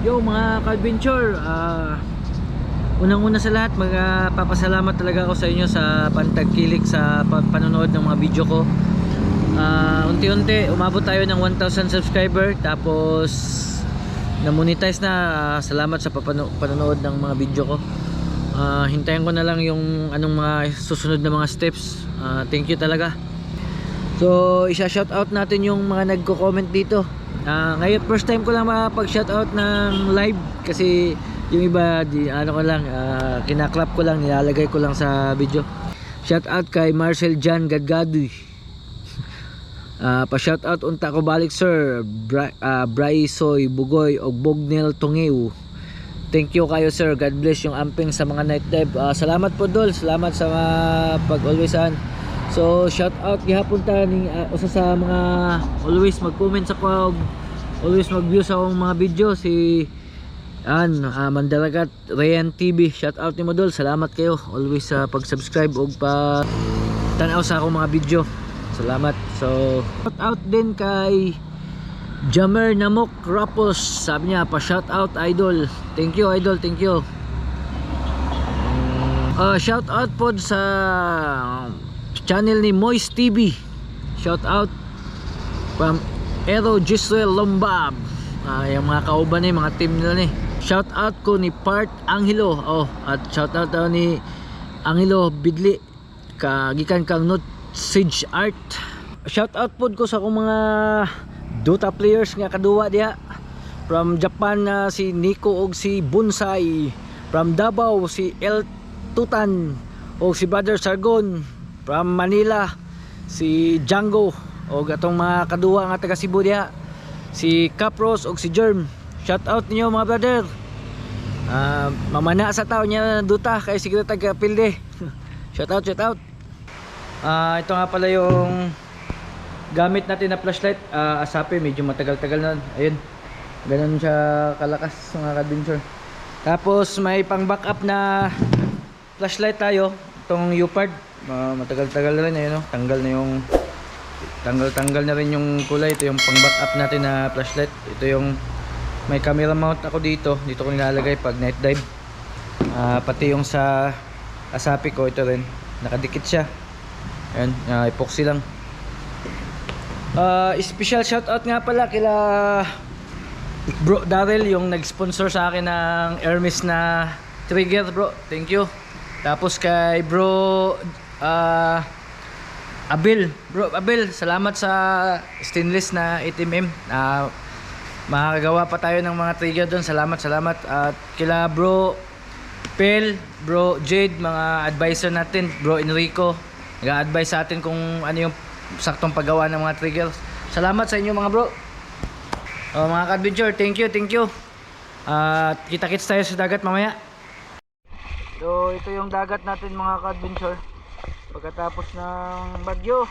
Yo mga ka-adventure, ah, unang-una sa lahat magpapasalamat talaga ako sa inyo sa pantagkilik sa pa- panonood ng mga video ko. Ah, unti-unti umabot tayo ng 1,000 subscriber tapos na-monetize na. Ah, salamat sa panonood ng mga video ko. Ah, hintayin ko na lang yung anong mga susunod na mga steps. Ah, thank you talaga. So, isa-shoutout natin yung mga nagko-comment dito. Ah, ngayon first time ko lang makapag-shoutout ng live kasi yung iba di ano ko lang ah, kinaklap ko lang nilalagay ko lang sa video. Shoutout kay Marcel Jan Gadgadoy. Ah, pa shoutout unta ko balik sir. Bra uh, Braisoy Bugoy og Bognel Tungew. Thank you kayo sir. God bless yung amping sa mga night dive. Ah, salamat po dol. Salamat sa mga pag-alwaysan. So shout out gihapon ta ning uh, usa sa mga always mag-comment sa ko always mag-view sa akong mga video si an uh, Mandalagat Rayan TV shout out ni Modol salamat kayo always sa pag-subscribe og pa tanaw sa akong mga video. Salamat. So shout out din kay Jamer Namok Rapos. Sabi niya pa shout out idol. Thank you idol thank you. Uh, shout out po sa channel ni Moist TV. Shout out from Ero Gisrael Lombab. Ah, yung mga kauban ni mga team nila ni. Shout out ko ni Part Angelo. Oh, at shout out daw ni Angelo Bidli kagikan kang Not Sage Art. Shout out po ko sa akong mga Dota players nga kaduwa diha. From Japan na si Nico og si Bonsai. From Davao si El Tutan o si Brother Sargon from Manila si Django o gatong mga kaduwa nga taga Cebu diha si Capros o si Germ. Shout out ninyo mga brother. Ah, mamana sa tao niya duta kay siguro taga pilde. Shout out shout out. Ah, ito nga pala yung gamit natin na flashlight. Ah, asapi medyo matagal-tagal na. Ayun ganun siya kalakas mga adventure tapos may pang backup na flashlight tayo itong Upard uh, matagal-tagal na rin ayun, no? tanggal na yung tanggal-tanggal na rin yung kulay. Ito yung pang backup natin na flashlight. Ito yung may camera mount ako dito. Dito ko nilalagay pag night dive. Ah, pati yung sa asapi ko ito rin. Nakadikit siya. Ayun ah, epoxy lang. Ah, special shoutout nga pala kila Bro Daryl yung nag-sponsor sa akin ng Hermes na trigger bro. Thank you. Tapos kay bro ah Abil, bro Abil, salamat sa stainless na 8mm. Ah makakagawa pa tayo ng mga trigger doon. Salamat, salamat. At kila bro Pel, bro Jade, mga advisor natin, bro Enrico. Nag-advise sa atin kung ano yung saktong paggawa ng mga triggers. Salamat sa inyo mga bro. Oh, mga ka-adventure, thank you, thank you. At kita-kits tayo sa dagat mamaya. So, ito yung dagat natin mga ka-adventure. Pagkatapos ng bagyo.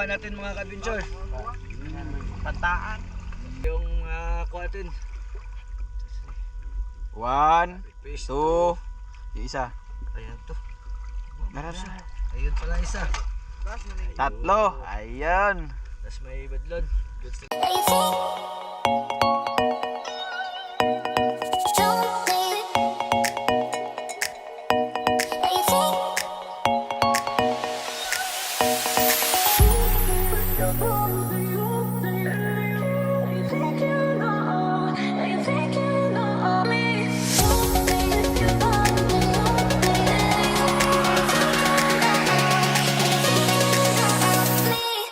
nakuha natin mga kabinchor pataan yung uh, kuha natin one two yung isa ayan to Darap siya. Ayun pala isa. Tatlo. Ayun. Tapos may badlon. Good